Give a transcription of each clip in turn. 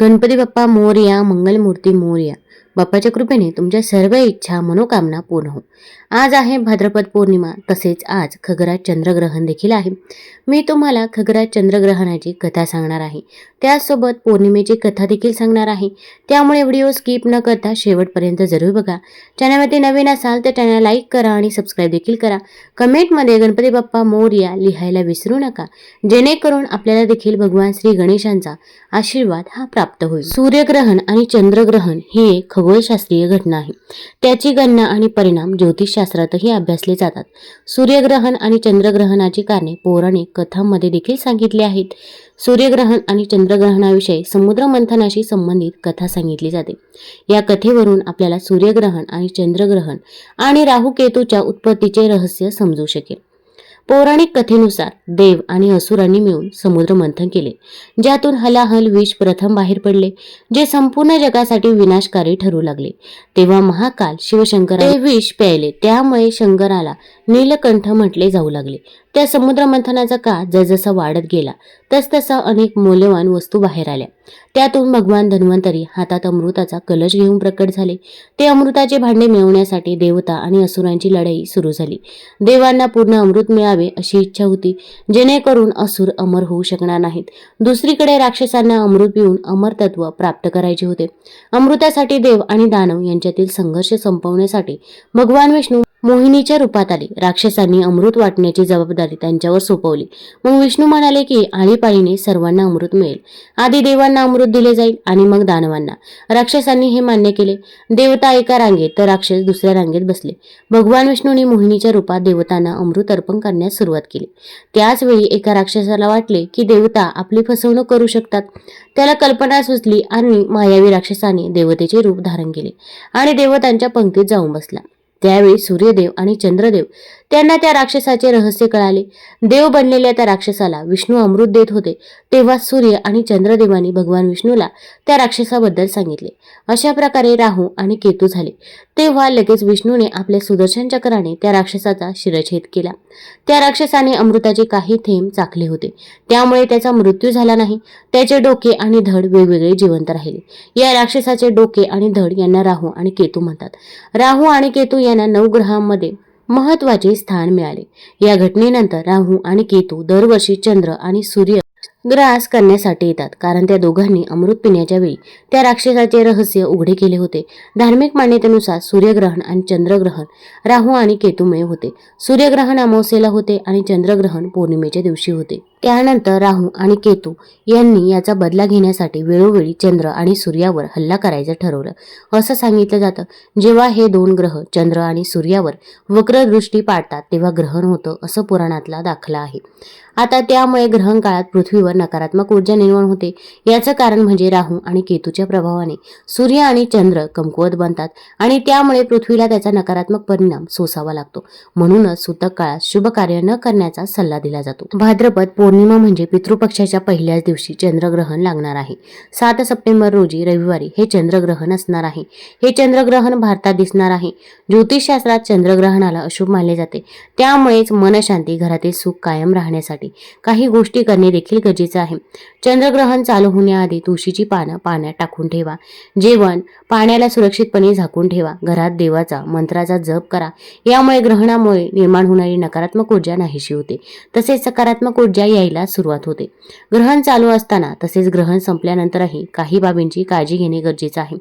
गणपती बाप्पा मोरया मंगलमूर्ती मोरया बाप्पाच्या कृपेने तुमच्या सर्व इच्छा मनोकामना पूर्ण हो आज आहे भाद्रपद पौर्णिमा तसेच आज खगरा चंद्रग्रहण देखील आहे. मी तुम्हाला खगरा चंद्रग्रहणाची कथा सांगणार आहे. त्याचसोबत पौर्णिमेची कथा देखील सांगणार आहे. त्यामुळे व्हिडिओ स्किप न करता शेवटपर्यंत जरूर बघा. चॅनलमध्ये नवीन असाल तर चॅनल लाईक करा आणि सबस्क्राईब देखील करा. कमेंटमध्ये गणपती बाप्पा मोर्या लिहायला विसरू नका. जेणेकरून आपल्याला देखील भगवान श्री गणेशांचा आशीर्वाद हा प्राप्त होईल. सूर्यग्रहण आणि चंद्रग्रहण ही एक खगोलशास्त्रीय घटना आहे. त्याची गणना आणि परिणाम ज्योतिषशास्त्रातही अभ्यासले जातात. सूर्यग्रहण आणि चंद्रग्रहणाची कारणे पौराणिक कथांमध्ये देखील सांगितली आहेत. सूर्यग्रहण आणि चंद्रग्रहणाविषयी समुद्र मंथनाशी संबंधित कथा सांगितली जाते. या कथेवरून आपल्याला सूर्यग्रहण आणि चंद्रग्रहण आणि राहू केतूच्या उत्पत्तीचे रहस्य समजू शकेल. पौराणिक कथेनुसार देव आणि असुरांनी मिळून समुद्र मंथन केले ज्यातून हलाहल विष प्रथम बाहेर पडले जे संपूर्ण जगासाठी विनाशकारी ठरू लागले. तेव्हा महाकाल शिवशंकर विष प्यायले त्यामुळे शंकराला नीलकंठ म्हटले जाऊ लागले. त्या समुद्रमंथनाचा काळ जसजसा वाढत गेला तसतसा अनेक मौल्यवान वस्तू बाहेर आल्या. त्यातून भगवान धन्वंतरी हातात अमृताचा कलश घेऊन प्रकट झाले. ते अमृताचे भांडे मिळवण्यासाठी देवता आणि असुरांची लढाई सुरू झाली. देवांना पूर्ण अमृत मिळावे अशी इच्छा होती जेणेकरून असुर अमर होऊ शकणार नाहीत. दुसरीकडे राक्षसांना अमृत पिऊन अमर तत्व प्राप्त करायचे होते. अमृतासाठी देव आणि दानव यांच्यातील संघर्ष संपवण्यासाठी भगवान विष्णू मोहिनीच्या रूपात आले. राक्षसांनी अमृत वाटण्याची जबाबदारी त्यांच्यावर सोपवली. मग विष्णू म्हणाले की आळीपाळीने सर्वांना अमृत मिळेल. आधी देवांना अमृत दिले जाईल आणि मग दानवांना. राक्षसांनी हे मान्य केले. देवता एका रांगेत तर राक्षस दुसऱ्या रांगेत बसले. भगवान विष्णूने मोहिनीच्या रूपात देवतांना अमृत अर्पण करण्यास सुरुवात केली. त्याच वेळी एका राक्षसाला वाटले की देवता आपली फसवणूक करू शकतात. त्याला कल्पना सुचली आणि मायावी राक्षसाने देवतेचे रूप धारण केले आणि देवतांच्या पंक्तीत जाऊन बसला. त्यावेळी सूर्यदेव आणि चंद्रदेव त्यांना त्या राक्षसाचे रहस्य कळाले. देव बनलेल्या त्या राक्षसाला विष्णू अमृत देत होते. तेव्हा सूर्य आणि चंद्रदेवाने भगवान विष्णूला त्या राक्षसाबद्दल सांगितले. अशा प्रकारे राहू आणि केतू झाले. तेव्हा लगेच विष्णूने आपल्या सुदर्शन चक्राने त्या राक्षसाचा शिरछेद केला. त्या राक्षसाने अमृताचे काही थेंब चाखले होते. त्यामुळे त्याचा मृत्यू झाला नाही. त्याचे डोके आणि धड वेगवेगळे जिवंत राहिले. या राक्षसाचे डोके आणि धड यांना राहू आणि केतू म्हणतात. राहू आणि केतू यांना नऊ ग्रहांमध्ये महत्त्वाचे स्थान मिळाले. या घटनेनंतर राहू आणि केतू दरवर्षी चंद्र आणि सूर्य ग्रास करण्यासाठी येतात. कारण त्या दोघांनी अमृत पिण्याच्या वेळी त्या राक्षसाचे रहस्य उघडे केले होते. धार्मिक मान्यतेनुसार सूर्यग्रहण आणि चंद्रग्रहण राहू आणि केतूमुळे होते. सूर्यग्रहण अमावस्येला होते आणि चंद्रग्रहण पौर्णिमेच्या दिवशी होते. त्यानंतर राहू आणि केतू यांनी याचा बदला घेण्यासाठी वेळोवेळी चंद्र आणि सूर्यावर हल्ला करायचं ठरवलं. असं सांगितलं जातं. जेव्हा हे दोन ग्रह चंद्र आणि सूर्यावर वक्रदृष्टी पाडतात तेव्हा ग्रहण होतं असं पुराणातला दाखला आहे. आता त्यामुळे ग्रहण काळात पृथ्वीवर नकारात्मक ऊर्जा निर्माण होते. याचं कारण म्हणजे राहू आणि केतूच्या प्रभावाने सूर्य आणि चंद्र कमकुवत बनतात आणि त्यामुळे पृथ्वीला त्याचा नकारात्मक परिणाम सोसावा लागतो. म्हणूनच सूतक काळात शुभ कार्य न करण्याचा सल्ला दिला जातो. भाद्रपद पौर्णिमा म्हणजे पितृपक्षाच्या पहिल्याच दिवशी चंद्रग्रहण लागणार आहे. सात सप्टेंबर रोजी रविवारी हे चंद्रग्रहण असणार आहे. हे चंद्रग्रहण भारतात दिसणार आहे. ज्योतिषशास्त्रात चंद्रग्रहणाला अशुभ मानले जाते. त्यामुळेच मनशांती घरातील सुख कायम राहण्यासाठी काही गोष्टी करणे देखील गरजेचं आहे. चंद्रग्रहण चालू होण्याआधी तुळशीची पानं पाण्यात टाकून ठेवा. जेवण पाण्याला सुरक्षितपणे झाकून ठेवा. घरात देवाचा मंत्राचा जप करा. यामुळे ग्रहणामुळे निर्माण होणारी नकारात्मक ऊर्जा नाहीशी होते. तसेच सकारात्मक ऊर्जा यायला सुरुवात होते. ग्रहण चालू असताना तसेच ग्रहण संपल्यानंतरही काही बाबींची काळजी घेणे गरजेचं आहे.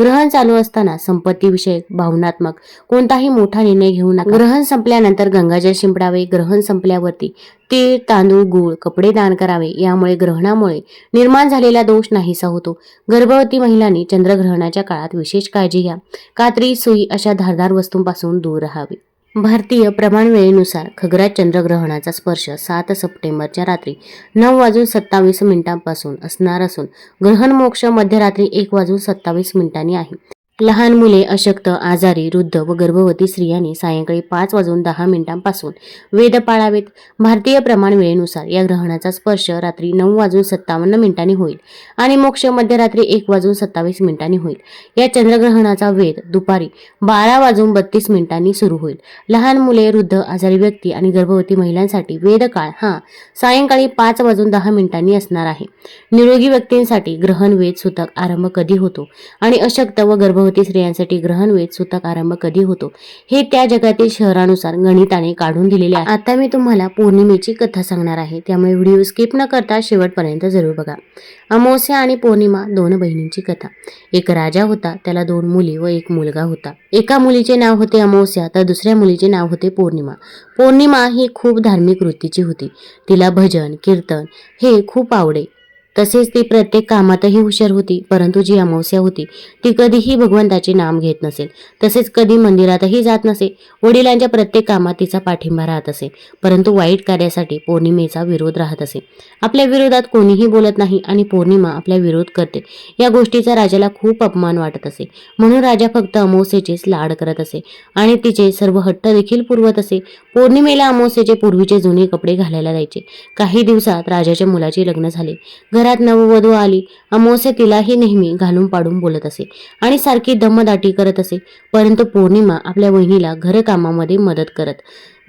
ग्रहण चालू असताना संपत्तीविषयक भावनात्मक कोणताही मोठा निर्णय घेऊ नका. ग्रहण संपल्यानंतर गंगाजल शिंपडावे ग्रहण संपल्यावरती तीळ तांदूळ गूळ कपडे दान करावे यामुळे ग्रहणामुळे निर्माण झालेला दोष नाहीसा होतो. गर्भवती महिलांनी चंद्रग्रहणाच्या काळात विशेष काळजी घ्या. कात्री सुई अशा धारदार वस्तूंपासून दूर राहावे. भारतीय प्रमाण वेळेनुसार चंद्रग्रहणाचा स्पर्श सात सप्टेंबरच्या रात्री नऊ वाजून सत्तावीस मिनिटांपासून असणार असून ग्रहण मोक्ष मध्यरात्री एक वाजून सत्तावीस मिनिटांनी आहे. लहान मुले अशक्त आजारी वृद्ध व गर्भवती स्त्रियांनी सायंकाळी पाच वाजून दहा मिनिटांपासून वेद पाळावेत. भारतीय प्रमाण वेळेनुसार या ग्रहणाचा स्पर्श रात्री नऊ वाजून सत्तावन्न मिनिटांनी होईल आणि मोक्ष मध्यरात्री एक वाजून सत्तावीस मिनिटांनी होईल. या चंद्रग्रहणाचा वेद दुपारी बारा वाजून बत्तीस मिनिटांनी सुरू होईल. लहान मुले वृद्ध आजारी व्यक्ती आणि गर्भवती महिलांसाठी वेदकाळ हा सायंकाळी पाच वाजून दहा मिनिटांनी असणार आहे. निरोगी व्यक्तींसाठी ग्रहण वेद सुतक आरंभ कधी होतो आणि अशक्त व गर्भ गर्भवती स्त्रियांसाठी ग्रहणवेध सुतक आरंभ कधी होतो? हे त्या जगातील शहरानुसार गणिताने काढून दिलेले आहे. आता मी तुम्हाला पौर्णिमेची कथा सांगणार आहे. त्यामुळे व्हिडिओ स्किप न करता शेवटपर्यंत जरूर बघा. अमावस्या आणि पौर्णिमा दोन बहिणींची कथा. एक राजा होता त्याला दोन मुली व एक मुलगा होता. एका मुलीचे नाव होते अमावस्या तर दुसऱ्या मुलीचे नाव होते पौर्णिमा. पौर्णिमा ही खूप धार्मिक वृत्तीची होती. तिला भजन कीर्तन हे खूप आवडे. तसेच ती प्रत्येक कामातही हुशार होती परंतु जी अमावस्या होती ती कधीही भगवंताचे नाम घेत नसेल तसेच कधी मंदिरातही जात नसे. वडिलांच्या प्रत्येक कामात तिचा पाठिंबा राहत असे. परंतु वाईट कार्यासाठी पौर्णिमेचा विरोध राहत असे. आपल्या विरोधात कोणीही बोलत नाही आणि पौर्णिमा आपला विरोध करते. या गोष्टीचा राजाला खूप अपमान वाटत असे. म्हणून राजा फक्त अमावस्येचेच लाड करत असे आणि तिचे सर्व हट्ट देखील पुरवत असे. पौर्णिमेला अमावस्येचे पूर्वीचे जुने कपडे घालायला जायचे. काही दिवसात राजाच्या मुलाचे लग्न झाले. घरात नववधू आली. अमावस्या तिलाही नेहमी घालून पाडून बोलत असे आणि सारखी दमदाटी करत असे. परंतु पौर्णिमा आपल्या वहिनीला घरकामामध्ये मदत करत.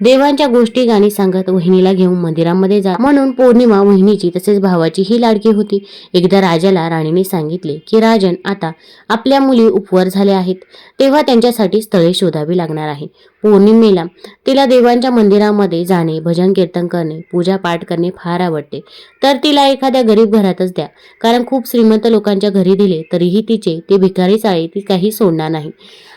देवांच्या गोष्टी गाणी सांगत वहिनीला घेऊन मंदिरामध्ये जा. म्हणून पौर्णिमा वहिनीची तसेच भावाची ही लाडकी होती. एकदा राजाला राणीने सांगितले की राजन आता आपल्या मुली उपवर झाल्या आहेत. तेव्हा त्यांच्यासाठी स्थळे शोधावी लागणार आहे. पौर्णिमेला. तिला देवांच्या मंदिरामध्ये जाणे भजन कीर्तन करणे पूजा पाठ करणे फार आवडते. तर तिला एखाद्या गरीब घरातच द्या. कारण खूप श्रीमंत लोकांच्या घरी दिले तरीही तिचे ते भिकारी आहे ती काही सोडणार नाही.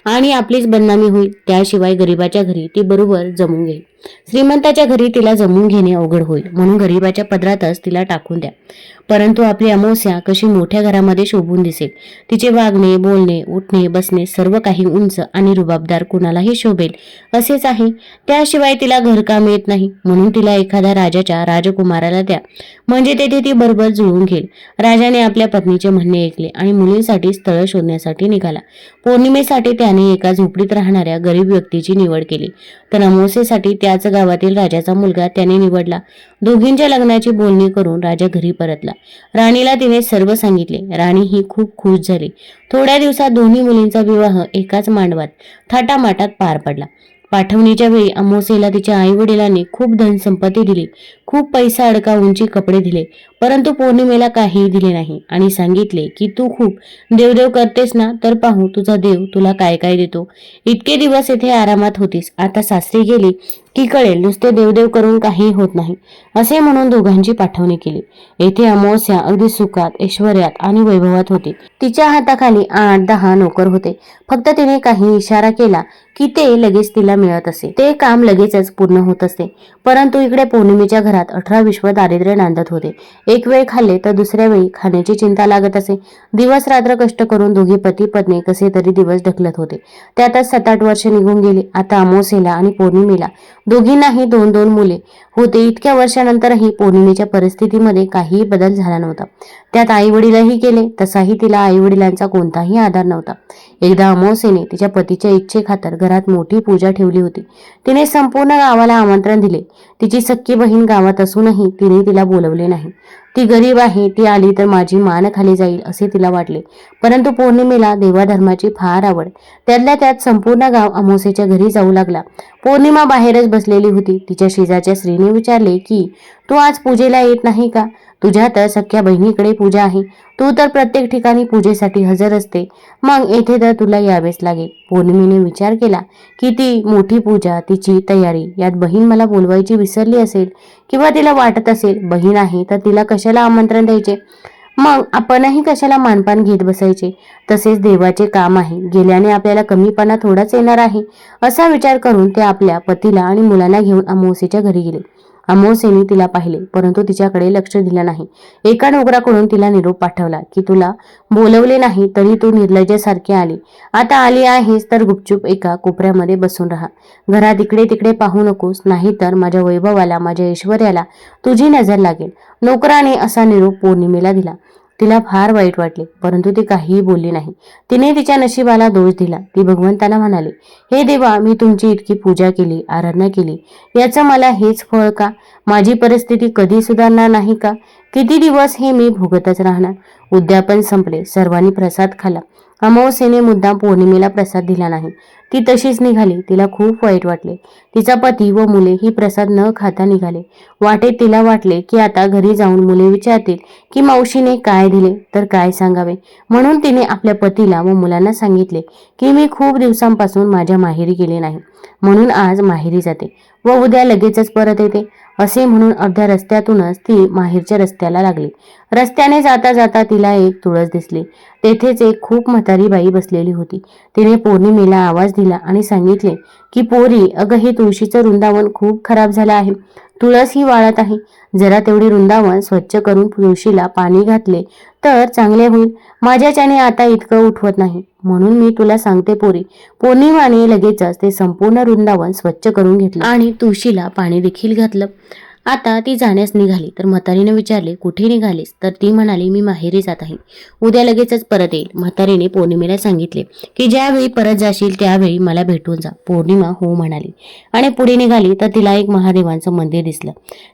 आणि आपलीच बदनामी होईल त्याशिवाय गरिबाच्या घरी ती बरोबर जमून घेईल. श्रीमंताच्या घरी तिला जमून घेणे अवघड होईल. म्हणून गरिबाच्या पदरातच तिला टाकून द्या. परंतु आपली अमावस्या कशी मोठ्या घरामध्ये शोभून दिसेल? तिचे वागणे बोलणे उठणे बसणे सर्व काही उंच आणि रुबाबदार कुणालाही शोभेल. असेच आहे. त्याशिवाय तिला घरकाम येत नाही. म्हणून तिला एखाद्या राजाच्या राजकुमाराला द्या. म्हणजे तेथे ती बरोबर जुळून घेईल. राजाने आपल्या पत्नीचे म्हणणे ऐकले आणि मुलींसाठी स्थळ शोधण्यासाठी निघाला. पौर्णिमेसाठी त्याने एका झोपडीत राहणाऱ्या गरीब व्यक्तीची निवड केली. तर अमावस्येसाठी त्याच गावातील राजाचा मुलगा त्याने निवडला. दोघींच्या लग्नाची बोलणी करून राजा घरी परतला. राणीला तिने सर्व सांगितले. राणी ही खूप खुश झाली. थोड्या दिवसात दोन्ही मुलींचा विवाह एकाच मांडवात थाटामाटात पार पडला. पाठवणीच्या वेळी अमोसेला तिच्या आई वडिलांनी खूप धनसंपत्ती दिली. खूप पैसा अडकावूनची कपडे दिले. परंतु पौर्णिमेला काहीही दिले नाही. आणि सांगितले की तू खूप देवदेव करतेस ना तर पाहू तुझा देव तुला काय काय देतो. इतके दिवस येथे आरामात होतीस. आता सासरी गेली की कळेल नुसते देवदेव करून काही होत नाही. असे म्हणून दोघांची पाठवणी केली. येथे अमावस्या अगदी सुखात ऐश्वर्यात आणि वैभवात होती. तिच्या हाताखाली आठ दहा नोकर होते. फक्त तिने काही इशारा केला की ते लगेच तिला मिळत असे. ते काम लगेचच पूर्ण होत असते परंतु इकडे पौर्णिमेच्या घरात अठरा विश्व दारिद्र्य नांदत होते. एक वेळ खाल्ले तर दुसऱ्या वेळी खाण्याची चिंता लागत असे. दिवस रात्र कष्ट करून दोघी पती पत्नी कसे तरी दिवस ढकलत होते. त्यातच सात आठ वर्ष निघून गेली. आता अमावस्येला आणि पौर्णिमेला दोघींनाही दोन दोन मुले होते. इतक्या वर्षानंतरही पौर्णिमेच्या परिस्थितीमध्ये काहीही बदल झाला नव्हता. त्यात आई वडीलही तसाही तिला आई वडिलांचा कोणताही आधार नव्हता. एकदा अमावसेने तिच्या पतीच्या इच्छेखातर घरात मोठी पूजा ठेवली होती. तिने संपूर्ण गावाला आमंत्रण दिले. तिची सख्खी बहीण गावात असूनही तिने तिला बोलवले नाही. ती गरीब आहे ती आली तर माझी मान खाली जाईल असे तिला वाटले. परंतु पौर्णिमेला देवाधर्माची फार आवड. त्यातल्या त्यात संपूर्ण गाव अमोसेच्या घरी जाऊ लागला. पौर्णिमा बाहेरच बसलेली होती. तिच्या शेजारच्या स्त्रीने विचारले की तू आज पूजेला येत नाही का? तुझ्या तर सख्या बहिणीकडे पूजा आहे. तू तर प्रत्येक ठिकाणी पूजेसाठी हजर असते. मग येथे तर तुला यावेच लागेल पौर्णिमेने विचार केला की ती मोठी पूजा तिची तयारी यात बहीण मला बोलवायची विसरली असेल किंवा तिला वाटत असेल बहीण आहे तर तिला कशाला आमंत्रण द्यायचे? मग आपणही कशाला मानपान घेत बसायचे? तसेच देवाचे काम आहे. गेल्याने आपल्याला कमीपणा थोडाच येणार आहे. असा विचार करून ते आपल्या पतीला आणि मुलांना घेऊन अमावस्येच्या घरी गेले. अमोसेनी तिला पाहिले परंतु तिच्याकडे लक्ष दिलं नाही. एका नोकराकडून तिला निरोप पाठवला की तुला बोलवले नाही तरी तू निर्लज्यासारखी आली. आता आली आहेस तर गुपचूप एका कोपऱ्यामध्ये बसून राहा. घरात इकडे तिकडे पाहू नकोस नाही तर माझ्या वैभवाला माझ्या ऐश्वर्याला तुझी नजर लागेल. नोकराने असा निरोप पौर्णिमेला दिला. तिला फार वाईट वाटले परंतु ती काहीही बोलली नाही. तिने तिच्या नशिबाला दोष दिला. ती भगवंताला म्हणाली हे देवा मी तुमची इतकी पूजा केली आराधना केली. याचं मला हेच फळ का? माझी परिस्थिती कधी सुधारणार नाही का? किती दिवस हे मी भोगतच राहणार? उद्यापन संपले. सर्वांनी प्रसाद खाला अमावस्येने मुद्दाम पौर्णिमेला प्रसाद दिला नाही. ती तशीच निघाली. तिला खूप वाईट वाटले. तिचा पती व मुले ही प्रसाद न खाता निघाले. वाटेत तिला वाटले की आता घरी जाऊन मुले विचारतील की मावशीने काय दिले? तर काय सांगावे? म्हणून तिने आपल्या पतीला व मुलांना सांगितले की मी खूप दिवसांपासून माझ्या माहेरी गेले नाही. म्हणून आज माहेरी जाते व उद्या लगेचच परत येते. असे म्हणून अर्ध्या रस्त्यातूनच ती माहेरच्या रस्त्याला लागली. रस्त्याने जाता जाता तिला एक तुळस दिसली. तेथेच एक खूप म्हातारी बाई बसलेली होती. तिने पौर्णिमेला आवाज दिला आणि सांगितले की पोरी अगं हे तुळशीचं वृंदावन खूप खराब झालं आहे. तुळस ही वाळत आहे. जरा तेवढी वृंदावन स्वच्छ करून तुळशीला पाणी घातले तर चांगले होईल. माझ्याच्याने आता इतकं उठवत नाही. म्हणून मी तुला सांगते पोरी. पौर्णिमाने लगेचच ते संपूर्ण वृंदावन स्वच्छ करून घेतलं. आणि तुळशीला पाणी देखील घातलं. आता ती जाण्यास निघाली. तर म्हातारीने विचारले कुठे निघालीस? तर ती म्हणाली मी माहेरी जात आहे. उद्या लगेचच परत येईल. म्हातारीने पौर्णिमेला सांगितले की ज्यावेळी परत जाशील त्यावेळी मला भेटून जा. पौर्णिमा हो म्हणाली. आणि पुढे निघाली तर तिला एक महादेवांचं मंदिर दिसलं.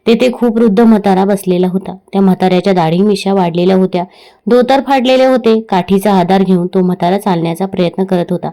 तेथे खूप वृद्ध म्हातारा बसलेला होता. त्या म्हाताऱ्याच्या दाढी मिशा वाढलेल्या होत्या. धोतर फाडलेले होते. काठीचा आधार घेऊन तो म्हातारा चालण्याचा प्रयत्न करत होता.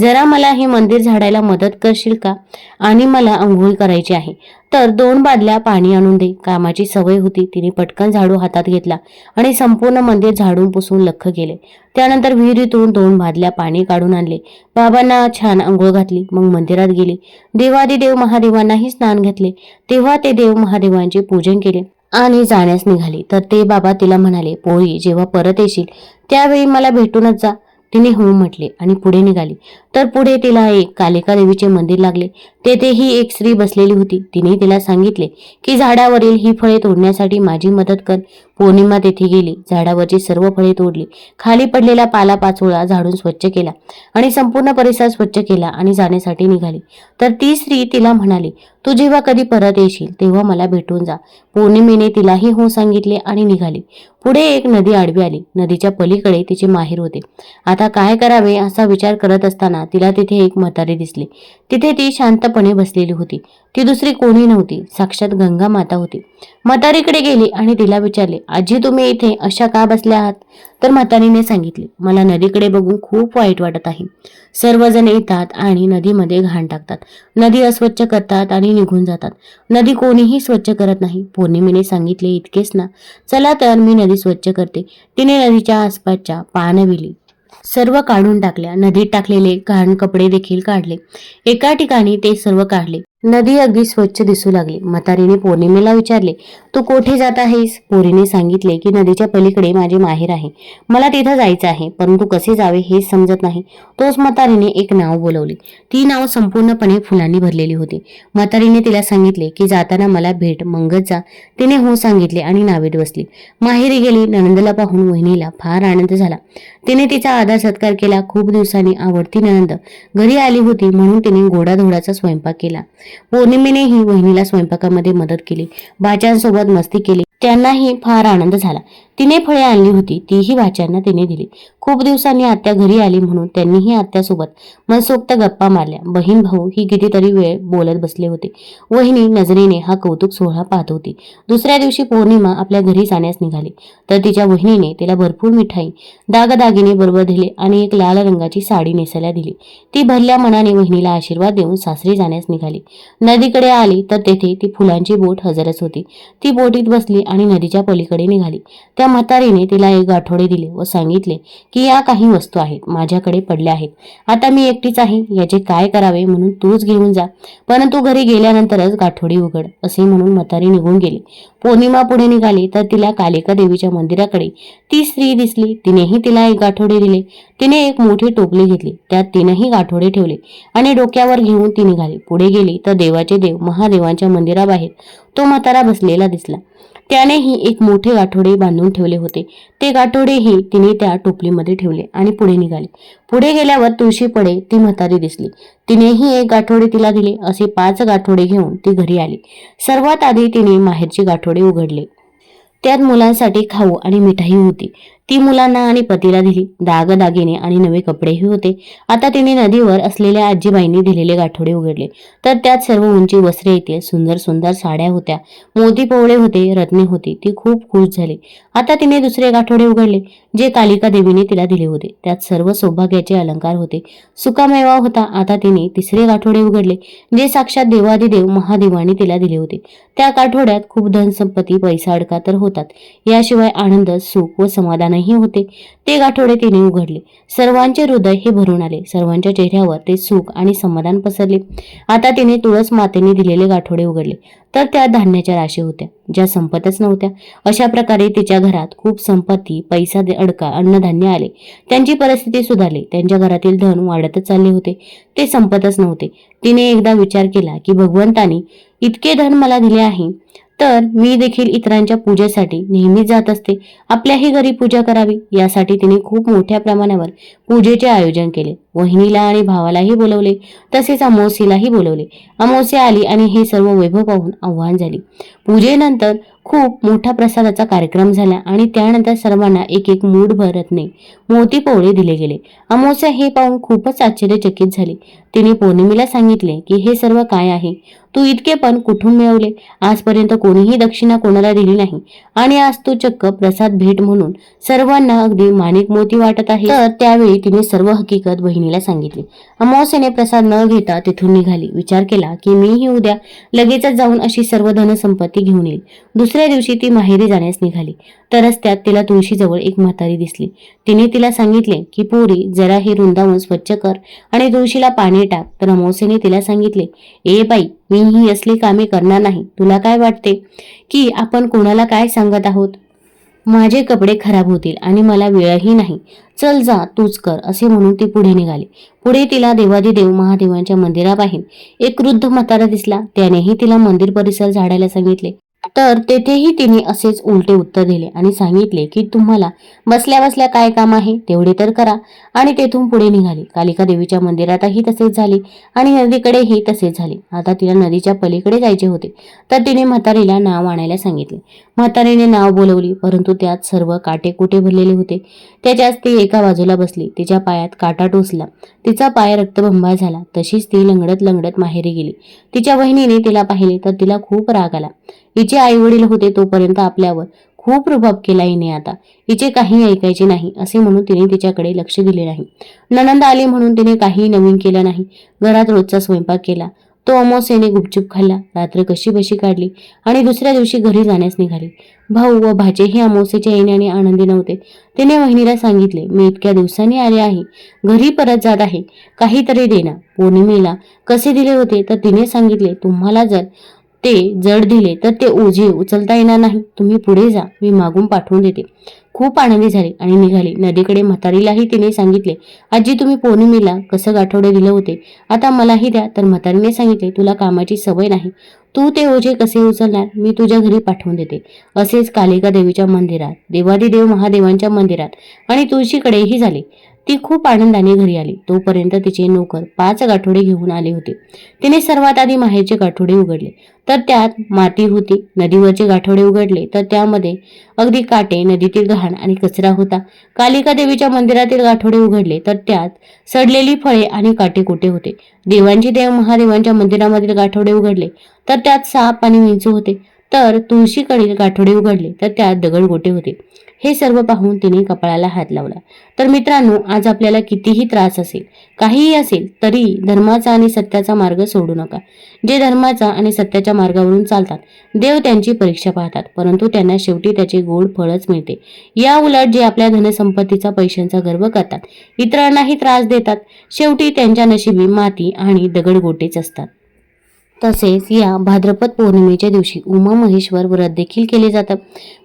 जरा मला हे मंदिर झाडायला मदत करशील का? आणि मला आंघोळी करायची आहे. तर दोन बादल्या पाणी आणून दे. कामाची सवय होती. तिने पटकन झाडू हातात घेतला आणि संपूर्ण मंदिर झाडून पुसून लख केले. त्यानंतर विहिरीतून दोन बादल्या पाणी काढून आणले. बाबांना छान आंघोळ घातली. मग मंदिरात गेली. देवादिदेव महादेवांनाही स्नान घेतले. तेव्हा ते देव महादेवांचे पूजन केले. आणि जाण्यास निघाली. तर ते बाबा तिला म्हणाले पोळी जेव्हा परत येशील त्यावेळी मला भेटूनच जा. तिने हो म्हटले आणि पुढे निघाली. तर पुढे तिला एक कालिका देवीचे मंदिर लागले. तेथेही एक स्त्री बसलेली होती. तिने तिला सांगितले की झाडावरील ही फळे तोडण्यासाठी माझी मदत कर. पौर्णिमा तेथे गेली. झाडावरची सर्व फळे तोडली. खाली पडलेला पाला पाचोळा झाडून स्वच्छ केला आणि संपूर्ण परिसर स्वच्छ केला आणि जाण्यासाठी निघाली. तर ती स्त्री तिला म्हणाली तू जेव्हा कधी परत येशील तेव्हा मला भेटून जा. पौर्णिमेने तिलाही हो सांगितले आणि निघाली. पुढे एक नदी आडवी आली. नदीच्या पलीकडे तिचे माहेर होते. आता काय करावे असा विचार करत असताना तिला तिथे एक म्हातारी दिसली. तिथे ती शांतपणे बसलेली होती. ती दुसरी कोणी नव्हती. साक्षात गंगा माता होती. म्हातारीकडे गेली आणि तिला विचारले आजी तुम्ही इथे अशा का बसल्या आहात? तर म्हातारीने सांगितले मला नदीकडे बघून खूप वाईट वाटत आहे. सर्वजण येतात आणि नदीमध्ये घाण टाकतात. नदी अस्वच्छ करतात आणि निघून जातात. नदी कोणीही स्वच्छ करत नाही. पौर्णिमेने सांगितले इतकेच ना. चला तर मी नदी स्वच्छ करते. तिने नदीच्या आसपासच्या पानविली सर्व काढून टाकल्या. नदीत टाकलेले घाण कपडे देखील काढले. एका ठिकाणी ते सर्व काढले. नदी अगदी स्वच्छ दिसू लागली. म्हातारीने पौर्णिमेला विचारले तू कोठे जात आहेस? पोरीने सांगितले की नदीच्या पलीकडे माझे माहेर आहे. मला तिथं जायचं आहे परंतु कसे जावे हे समजत नाही. तोच म्हातारीने एक नाव बोलवले. ती नाव संपूर्णपणे फुलांनी भरलेली होती. म्हातारीने तिला सांगितले की जाताना मला भेट मंगत जा. तिने हो सांगितले आणि नावेत बसली. माहेरी गेली ननंदला पाहून वहिनीला फार आनंद झाला. तिने तिचा आदर सत्कार केला. खूप दिवसांनी आवडती ननंद घरी आली होती म्हणून तिने गोडाधोडाचा स्वयंपाक केला. पौर्णिमेनेही वहिनीला स्वयंपाकामध्ये मदत केली. भाज्यांसोबत मस्ती केली. त्यांनाही फार आनंद झाला. तिने फळे आणली होती. तीही भाच्यांना तिने दिली. खूप दिवसांनी आत्या घरी आली म्हणून त्यांनीही आत्यासोबत मनसोक्त गप्पा मारल्या. बहीण भाऊ ही कितीतरी वेळ बोलत बसले होते. वहिनी नजरेने हा कौतुक सोहळा पाहत होती. दुसऱ्या दिवशी पौर्णिमा आपल्या घरी जाण्यास निघाली. तर तिच्या वहिनीने तिला भरपूर मिठाई दागदागिने बरोबर दिले आणि एक लाल रंगाची साडी नेसायला दिली. ती भरल्या मनाने वहिनीला आशीर्वाद देऊन सासरी जाण्यास निघाली. नदीकडे आली तर तेथे ती फुलांची बोट हजरच होती. ती बोटीत बसली आणि नदीच्या पलीकडे निघाली. त्या म्हातारीने तिला एक आठवडे दिले व सांगितले की या काही वस्तू आहेत माझ्याकडे पडल्या आहेत. आता मी एकटीच आहे याचे काय करावे म्हणून तूच घेऊन जा. परंतु घरी गेल्यानंतरच गाठोडी उघड असे म्हणून म्हातारी निघून गेली. पौर्णिमा पुढे निघाली तर तिला कालिका देवीच्या मंदिराकडे. ती स्त्री दिसली तिनेही तिला एक गाठोडे दिले. तिने एक मोठी टोपली घेतली त्यात तिनेही गाठोडे ठेवले आणि डोक्यावर घेऊन ती निघाली. पुढे गेली तर देवाचे देव महादेवांच्या मंदिराबाहेर. तो म्हातारा बसलेला दिसला. त्यानेही एक मोठे गाठोडे बांधून ठेवले होते. ते गाठोडेही तिने त्या टोपलीमध्ये ठेवले आणि पुढे निघाले. पुढे गेल्यावर तुळशी पडे ती म्हातारी दिसली. तिनेही एक गाठोडे तिला दिले. असे पाच गाठोडे घेऊन ती घरी आली. सर्वात आधी तिने माहेरचे गाठोडे उघडले. त्यात मुलांसाठी खाऊ आणि मिठाई होती. ती मुलांना आणि पतीला दिली. दागदागिने आणि नवे कपडेही होते. आता तिने नदीवर असलेल्या आजीबाईंनी दिलेले गाठोडे उघडले. तर त्यात सर्व उंची वस्त्रे येते सुंदर सुंदर साड्या होत्या. मोती पोवळे होते. रत्ने होती. ती खूप खुश झाली. आता तिने दुसरे गाठोडे उघडले जे कालिका देवीने तिला दिले होते. त्यात सर्व सौभाग्याचे अलंकार होते. सुकामेवा होता. आता तिने तिसरे गाठोडे उघडले जे साक्षात देवादिदेव महादेवाने तिला दिले होते. त्या गाठोड्यात खूप धनसंपत्ती पैसा अडका तर होतात. याशिवाय आनंद सुख व समाधान समाधानही होते. ते गाठोडे तिने उघडले. सर्वांचे हृदय हे भरून आले. सर्वांच्या चेहऱ्यावर ते सुख आणि समाधान पसरले. आता तिने तुळस मातेने दिलेले गाठोडे उघडले. तर त्या धान्याच्या राशी होत्या ज्या संपतच नव्हत्या. अशा प्रकारे तिच्या घरात खूप संपत्ती पैसा अडका अन्नधान्य आले. त्यांची परिस्थिती सुधारली. त्यांच्या घरातील धन वाढतच चालले होते. ते संपतच नव्हते. तिने एकदा विचार केला की भगवंतानी इतके धन मला दिले आहे. तर मी देखील इतरांच्या पूजेसाठी नेहमीच जात असते. आपल्याही घरी पूजा करावी यासाठी तिने खूप मोठ्या प्रमाणावर पूजेचे आयोजन केले. वहिनीला आणि भावालाही बोलवले तसेच अमोसीलाही बोलवले. अमावस्या आली आणि हे सर्व वैभव पाहून आव्हान झाली. पूजेनंतर खूप मोठा प्रसादाचा कार्यक्रम झाला आणि त्यानंतर सर्वांना एक एक मूड भरतने मोती पोवळे दिले गेले. अमावस्या हे पाहून खूपच आश्चर्यचकित झाले. तिने पौर्णिमेला सांगितले की हे सर्व काय आहे? तू इतके पण कुठून मिळवले? आजपर्यंत कोणीही दक्षिणा कोणाला दिली नाही. आणि आज तू चक्क प्रसाद भेट म्हणून सर्वांना अगदी माणिक मोती वाटत आहे. तर त्यावेळी तिने सर्व हकीकत बहिणीला सांगितली. अमावस्याने प्रसाद न घेता तिथून निघाली. विचार केला की मीही उद्या लगेचच जाऊन अशी सर्व धनसंपत्ती घेऊन येईल. दुसऱ्या दिवशी ती माहेरी जाण्यास निघाली. तर रस्त्यात तिला तुळशीजवळ एक म्हातारी दिसली. तिने तिला सांगितले की पोरी जरा हे वृंदावन स्वच्छ कर आणि तुळशीला पाणी टाक. तर अमावस्याने तिला सांगितले ए बाई मी ही असली कामे करणार नाही. तुला काय वाटते की आपण कोणाला काय सांगत आहोत? माझे कपडे खराब होतील आणि मला वेळही नाही. चल जा तूच कर असे म्हणून ती पुढे निघाली. पुढे तिला देवादिदेव महादेवांच्या मंदिराबाहेर एक वृद्ध म्हातारा दिसला. त्यानेही तिला मंदिर परिसर झाडायला सांगितले. तर तेथेही तिने असेच उलटे उत्तर दिले आणि सांगितले की तुम्हाला बसल्या बसल्या काय काम आहे तेवढे तर करा. आणि तेथून पुढे निघाली. कालिका देवीच्या मंदिरातही तसेच झाले आणि नदीकडेही तसेच झाले. आता तिला नदीच्या पलीकडे जायचे होते. तर तिने म्हातारीला नाव आणायला सांगितले. म्हातारीने नाव बोलवली परंतु त्यात सर्व काटे कुटे भरलेले होते. त्याच्याच ती एका बाजूला बसली. तिच्या पायात काटा टोचला. तिचा पाय रक्तबंबाळ झाला. तशीच ती लंगडत लंगडत माहेरी गेली. तिच्या बहिणीने तिला पाहिले तर तिला खूप राग आला. हिचे आई वडील होते तोपर्यंत आपल्यावर खूप रुबाब केला हिने आता. हिचे काही ऐकायचे नाही असे म्हणून तिने तिच्याकडे लक्ष दिले नाही. ननंद आली म्हणून तिने काही नवीन केलं नाही. घरात रोजचा स्वयंपाक केला. तो अमावस्येने गुपचूप खाल्ला. रात्र कशी बशी काढली आणि दुसऱ्या दिवशी घरी जाण्यास निघाली. भाऊ व भाचेही अमोसेच्या येण्याने आनंदी नव्हते. तिने वहिनीला सांगितले मी इतक्या दिवसांनी आले आहे. घरी परत जात आहे. काहीतरी देना पौर्णिमेला कसे दिले होते तर तिने सांगितले तुम्हाला जर ते जड दिले तर ते ओझे उचलता येणार नाही. तुम्ही पुढे जा मी मागून पाठवून देते. खूप आनंदी झाली आणि निघाली. नदीकडे म्हातारीलाही तिने सांगितले आजी तुम्ही पौर्णिमेला कसं गाठवडे दिले होते? आता मलाही द्या. तर म्हातारीने सांगितले तुला कामाची सवय नाही. तू ते ओझे कसे उचलणार? मी तुझ्या घरी पाठवून देते. असेच कालिका देवीच्या मंदिरात देवादिदेव महादेवांच्या मंदिरात आणि तुळशीकडेही झाले. ती खूप आनंदाने घरी आली. तोपर्यंत तिचे नोकर पाच गाठोडे घेऊन आले होते. तिने सर्वात आधी माहेरचे गाठोडे उघडले. तर त्यात माती होती. नदीवरचे गाठोडे उघडले. तर त्यामध्ये अगदी काटे नदीतील घाण आणि कचरा होता. कालिका देवीच्या मंदिरातील गाठोडे उघडले. तर त्यात सडलेली फळे आणि काटेकोटे होते. देवांची देव महादेवांच्या मंदिरामधील गाठोडे उघडले. तर त्यात साप आणि विंचू होते. तर तुळशीकडील गाठोडे उघडले तर त्यात दगड गोटे होते. हे सर्व पाहून तिने कपाळाला हात लावला. तर मित्रांनो आज आपल्याला कितीही त्रास असेल काहीही असेल तरी धर्माचा आणि सत्याचा मार्ग सोडू नका. जे धर्माचा आणि सत्याच्या मार्गावरून चालतात देव त्यांची परीक्षा पाहतात परंतु त्यांना शेवटी त्याचे गोड फळच मिळते. या उलट जे आपल्या धनसंपत्तीचा पैशांचा गर्व करतात इतरांनाही त्रास देतात शेवटी त्यांच्या नशिबी माती आणि दगडगोटेच असतात. तसेच या भाद्रपद पौर्णिमेच्या दिवशी उमा महेश्वर व्रत देखील केले जातं.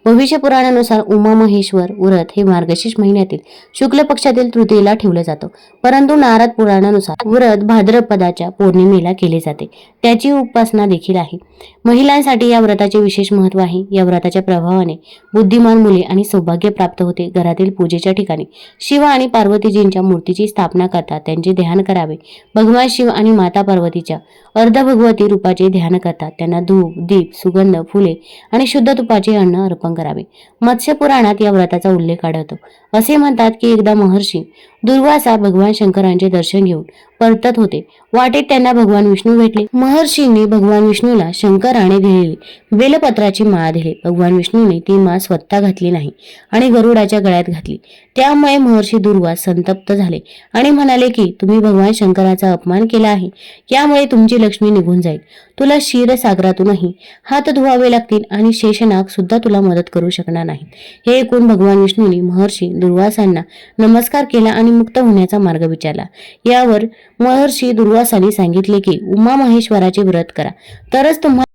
भविष्य पुराणानुसार उमा महेश्वर व्रत हे मार्गशीर्ष महिन्यातील शुक्ल पक्षातील तृतीयेला ठेवलं जातं. परंतु नारद पुराणानुसार व्रत भाद्रपदाच्या पौर्णिमेला केले जाते. त्याची उपासना देखील आहे. महिलांसाठी या व्रताचे विशेष महत्त्व आहे. या व्रताच्या प्रभावाने बुद्धिमान मुले आणि सौभाग्य प्राप्त होते. घरातील पूजेच्या ठिकाणी शिव आणि पार्वतीजींच्या मूर्तीची स्थापना करतात त्यांचे ध्यान करावे. भगवान शिव आणि माता पार्वतीच्या अर्धभगवती रूपाचे ध्यान करतात. त्यांना धूप दीप सुगंध फुले आणि शुद्ध तुपाचे अन्न अर्पण करावे. मत्स्य पुराणात या व्रताचा उल्लेख आढळतो. असे म्हणतात की एकदा महर्षी दुर्वासा भगवान शंकरांचे दर्शन घेऊन परतत होते. वाटेत त्यांना भगवान विष्णू भेटले. महर्षींनी भगवान विष्णूला शंकराने दिलेली बेलपत्राची माळ दिली. भगवान विष्णूने ती माळ स्वतः घातली नाही आणि गरुडाच्या गळ्यात घातली. त्यामुळे महर्षी दुर्वास संतप्त झाले आणि म्हणाले की तुम्ही भगवान शंकराचा अपमान केला आहे. यामुळे तुमची लक्ष्मी निघून जाईल. तुला क्षीरसागरातूनही हात धुवावे लागतील आणि शेषनाग सुद्धा तुला मदत करू शकणार नाही हे ऐकून भगवान विष्णूंनी महर्षी दुर्वासांना नमस्कार केला आणि मुक्त होण्याचा मार्ग विचारला. यावर महर्षी दुर्वासांनी सांगितले की उमा महेश्वराचे व्रत करा. तरच तुम्हाला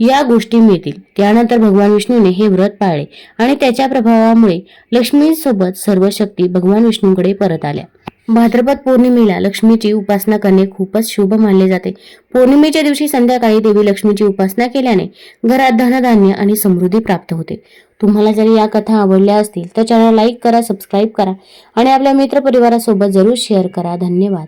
या गोष्टी मिळतील. त्यानंतर भगवान विष्णूने हे व्रत पाळले आणि त्याच्या प्रभावामुळे लक्ष्मीसोबत सर्व शक्ती भगवान विष्णूकडे परत आल्या. भाद्रपद पौर्णिमेला लक्ष्मीची उपासना करणे खूपच शुभ मानले जाते. पौर्णिमेच्या दिवशी संध्याकाळी देवी लक्ष्मीची उपासना केल्याने घरात धनधान्य आणि समृद्धी प्राप्त होते. तुम्हाला जर या कथा आवडल्या असतील तर चॅनल लाईक करा सबस्क्राईब करा आणि आपल्या मित्रपरिवारासोबत जरूर शेअर करा. धन्यवाद.